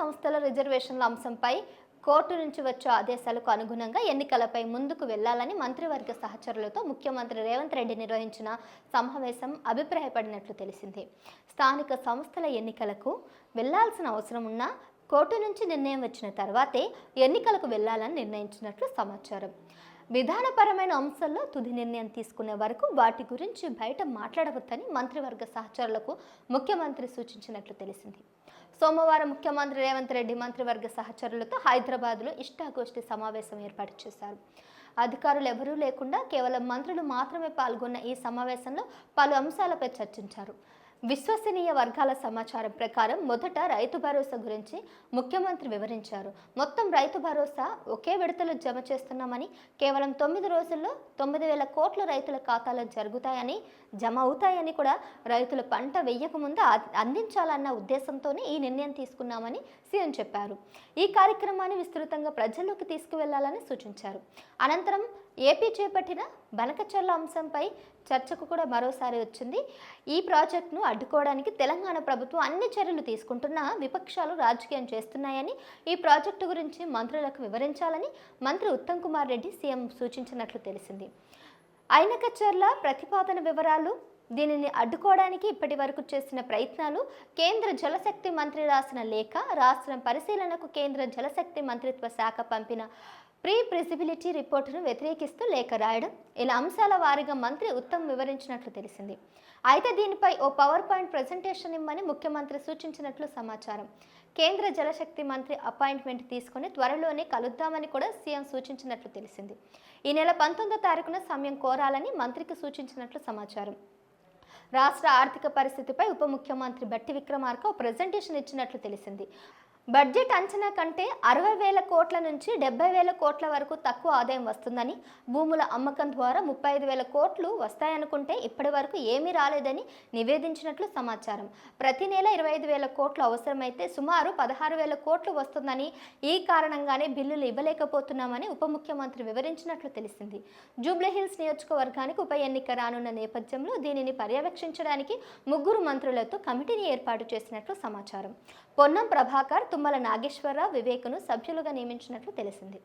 సంస్థల రిజర్వేషన్ల అంశంపై కోర్టు నుంచి వచ్చే ఆదేశాలకు అనుగుణంగా ఎన్నికలపై ముందుకు వెళ్ళాలని మంత్రివర్గ సహచరులతో ముఖ్యమంత్రి రేవంత్ రెడ్డి నిర్వహించిన సమావేశం అభిప్రాయపడినట్లు తెలిసింది. స్థానిక సంస్థల ఎన్నికలకు వెళ్ళాల్సిన అవసరం ఉన్నా కోర్టు నుంచి నిర్ణయం వచ్చిన తర్వాతే ఎన్నికలకు వెళ్ళాలని నిర్ణయించినట్లు సమాచారం. విధానపరమైన అంశాల్లో తుది నిర్ణయం తీసుకునే వరకు వాటి గురించి బయట మాట్లాడవద్దని మంత్రివర్గ సహచరులకు ముఖ్యమంత్రి సూచించినట్లు తెలిసింది. సోమవారం ముఖ్యమంత్రి రేవంత్ రెడ్డి మంత్రివర్గ సహచరులతో హైదరాబాద్లో ఇష్టాగోష్ఠి సమావేశం ఏర్పాటు చేశారు. అధికారులు ఎవరూ లేకుండా కేవలం మంత్రులు మాత్రమే పాల్గొన్న ఈ సమావేశంలో పలు అంశాలపై చర్చించారు. విశ్వసనీయ వర్గాల సమాచారం ప్రకారం మొదట రైతు భరోసా గురించి ముఖ్యమంత్రి వివరించారు. మొత్తం రైతు భరోసా ఒకే విడతలో జమ చేస్తున్నామని కేవలం తొమ్మిది రోజుల్లో తొమ్మిది వేల కోట్ల రైతుల ఖాతాలో జరుగుతాయని జమ అవుతాయని కూడా రైతులు పంట వెయ్యకముందు అందించాలన్న ఉద్దేశంతోనే ఈ నిర్ణయం తీసుకున్నామని సీఎం చెప్పారు. ఈ కార్యక్రమాన్ని విస్తృతంగా ప్రజల్లోకి తీసుకువెళ్ళాలని సూచించారు. అనంతరం ఏపీ చేపట్టిన బనకచర్ల అంశంపై చర్చకు కూడా మరోసారి వచ్చింది. ఈ ప్రాజెక్టును అడ్డుకోవడానికి తెలంగాణ ప్రభుత్వం అన్ని చర్యలు తీసుకుంటున్నా విపక్షాలు రాజకీయం చేస్తున్నాయని ఈ ప్రాజెక్టు గురించి మంత్రులకు వివరించాలని మంత్రి ఉత్తమ్ కుమార్ రెడ్డి సీఎం సూచించినట్లు తెలిసింది. అయినకచర్ల ప్రతిపాదన వివరాలు దీనిని అడ్డుకోవడానికి ఇప్పటి వరకు చేసిన ప్రయత్నాలు కేంద్ర జలశక్తి మంత్రి రాసిన లేఖ రాష్ట్రం పరిశీలనకు కేంద్ర జలశక్తి మంత్రిత్వ శాఖ పంపిన ప్రీ ప్రిజిబిలిటీ రిపోర్టును వ్యతిరేకిస్తూ లేఖ రాయడం ఇలా అంశాల వారీగా మంత్రి ఉత్తమ్ వివరించినట్లు తెలిసింది. అయితే దీనిపై ఓ పవర్ పాయింట్ ప్రజెంటేషన్ ఇమ్మని ముఖ్యమంత్రి సూచించినట్లు సమాచారం. కేంద్ర జలశక్తి మంత్రి అపాయింట్మెంట్ తీసుకుని త్వరలోనే కలుద్దామని కూడా సీఎం సూచించినట్లు తెలిసింది. ఈ నెల పంతొమ్మిదో తారీఖున సమయం కోరాలని మంత్రికి సూచించినట్లు సమాచారం. రాష్ట్ర ఆర్థిక పరిస్థితిపై ఉప ముఖ్యమంత్రి బట్టి విక్రమార్క ఓ ప్రజెంటేషన్ ఇచ్చినట్లు తెలిసింది. బడ్జెట్ అంచనా కంటే అరవై వేల కోట్ల నుంచి డెబ్బై వేల కోట్ల వరకు తక్కువ ఆదాయం వస్తుందని భూముల అమ్మకం ద్వారా ముప్పై ఐదు వేల కోట్లు వస్తాయనుకుంటే ఇప్పటి వరకు ఏమీ రాలేదని నివేదించినట్లు సమాచారం. ప్రతి నెల ఇరవై ఐదు వేల కోట్లు అవసరమైతే సుమారు పదహారు వేల కోట్లు వస్తుందని ఈ కారణంగానే బిల్లులు ఇవ్వలేకపోతున్నామని ఉప ముఖ్యమంత్రి వివరించినట్లు తెలిసింది. జూబ్లీహిల్స్ నియోజకవర్గానికి ఉప ఎన్నిక రానున్న నేపథ్యంలో దీనిని పర్యవేక్షించడానికి ముగ్గురు మంత్రులతో కమిటీని ఏర్పాటు చేసినట్లు సమాచారం. పొన్నం ప్రభాకర్ తుమ్మల నాగేశ్వరరావు వివేకును సభ్యులుగా నియమించినట్లు తెలిసింది.